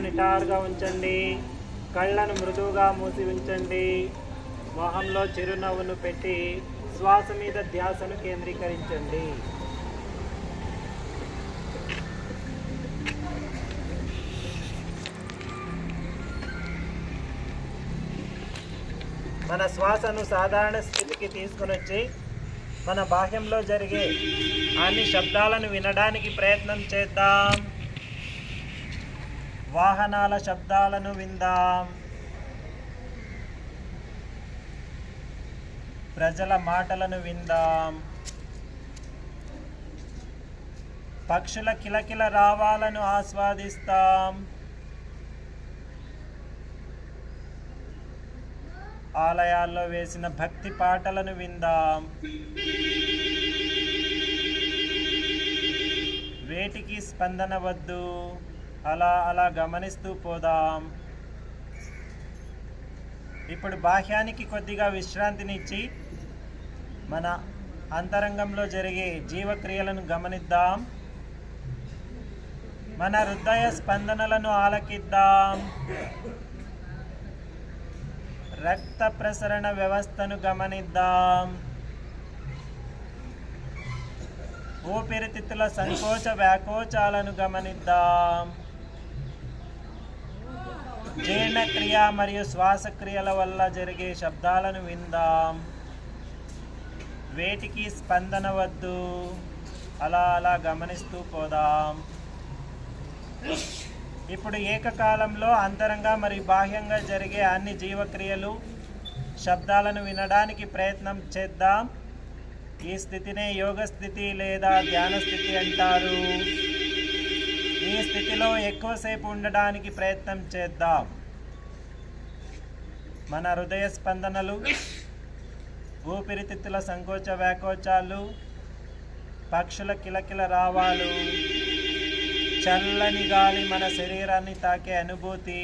నిటారుగా ఉంచండి. కళ్ళను మృదువుగా మూసి ఉంచండి. మొహంలో చిరునవ్వును పెట్టి శ్వాస మీద ధ్యాసను కేంద్రీకరించండి. మన శ్వాసను సాధారణ స్థితికి తీసుకుని వచ్చి మన బాహ్యంలో జరిగే అన్ని శబ్దాలను వినడానికి ప్రయత్నం చేద్దాం. వాహనాల శబ్దాలను విందాం. ప్రజల మాటలను విందాం. పక్షుల కిలకిల రావాలను ఆస్వాదిస్తాం. ఆలయాల్లో వేసిన భక్తి పాటలను విందాం. వేటికి స్పందన వద్దు. అలా అలా గమనిస్తూ పోదాం. ఇప్పుడు బాహ్యానికి కొద్దిగా విశ్రాంతినిచ్చి మన అంతరంగంలో జరిగే జీవక్రియలను గమనిద్దాం. మన హృదయ స్పందనలను ఆలకిద్దాం. రక్త ప్రసరణ వ్యవస్థను గమనిద్దాం. ఊపిరితిత్తుల సంకోచ వ్యాకోచాలను గమనిద్దాం. జీర్ణక్రియ మరియు శ్వాసక్రియల వల్ల జరిగే శబ్దాలను విందాం. వేటికి స్పందన వద్దు. అలా అలా గమనిస్తూ పోదాం. ఇప్పుడు ఏకకాలంలో అంతరంగా మరియు బాహ్యంగా జరిగే అన్ని జీవక్రియలు శబ్దాలను వినడానికి ప్రయత్నం చేద్దాం. ఈ స్థితినే యోగ స్థితి లేదా ధ్యాన స్థితి అంటారు. ఈ స్థితిలో ఎక్కువసేపు ఉండడానికి ప్రయత్నం చేద్దాం. మన హృదయ స్పందనలు ఊపిరితిత్తుల సంకోచ వ్యాకోచాలు పక్షుల కిలకిల రావాలు చల్లని గాలి మన శరీరాన్ని తాకే అనుభూతి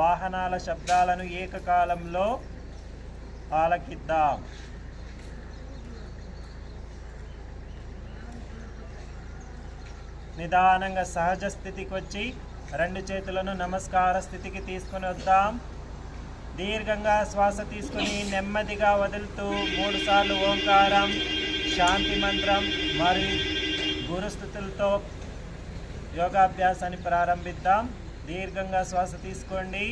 వాహనాల శబ్దాలను ఏకకాలంలో ఆలకిద్దాం. నిదానంగా సహజ స్థితికి వచ్చి రెండు చేతులను నమస్కార స్థితికి తీసుకొని వద్దాం. దీర్ఘంగా శ్వాస తీసుకుని నెమ్మదిగా వదులుతూ మూడుసార్లు ఓంకారం శాంతి మంత్రం మరియు గురుస్థుతులతో యోగాభ్యాసాన్ని ప్రారంభిద్దాం. దీర్ఘంగా శ్వాస తీసుకోండి.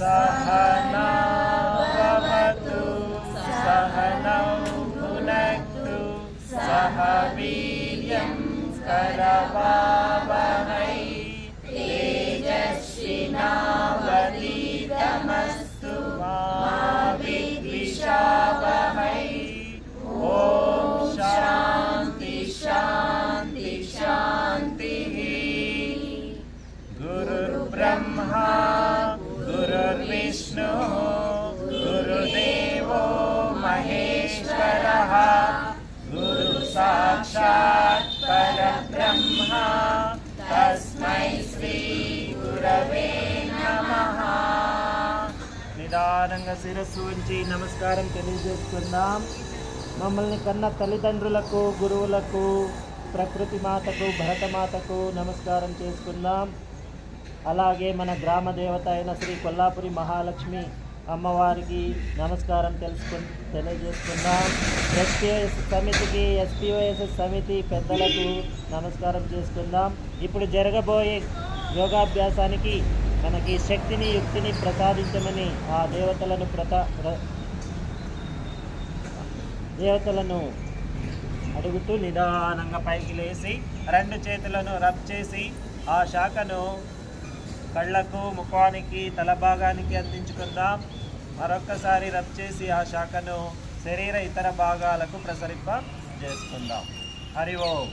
सहना నిదానంగా శిరస్సు ఉంచి నమస్కారం తెలియజేసుకుందాం మమ్మల్ని కన్న తల్లిదండ్రులకు గురువులకు ప్రకృతి మాతకు భరతమాతకు నమస్కారం చేసుకుందాం. అలాగే మన గ్రామ దేవత అయిన శ్రీ కొల్లాపురి మహాలక్ష్మి అమ్మవారికి నమస్కారం తెలుసుకు తెలియజేసుకుందాం ఎస్పీఎస్ సమితికి ఎస్పీఓఎస్ఎస్ సమితి పెద్దలకు నమస్కారం చేసుకుందాం. ఇప్పుడు జరగబోయే యోగాభ్యాసానికి మనకి శక్తిని యుక్తిని ప్రసాదించమని ఆ దేవతలను ప్రతా ప్ర- దేవతలను అడుగుతూ నిదానంగా పైకి లేచి రెండు చేతులను రబ్ చేసి ఆ శాఖను కళ్ళకు ముఖానికి తల భాగానికి అందించుకుందాం. మరొక్కసారి రబ్ చేసి ఆ శాఖను శరీర ఇతర భాగాలకు ప్రసరింప చేసుకుందాం హరి ఓం.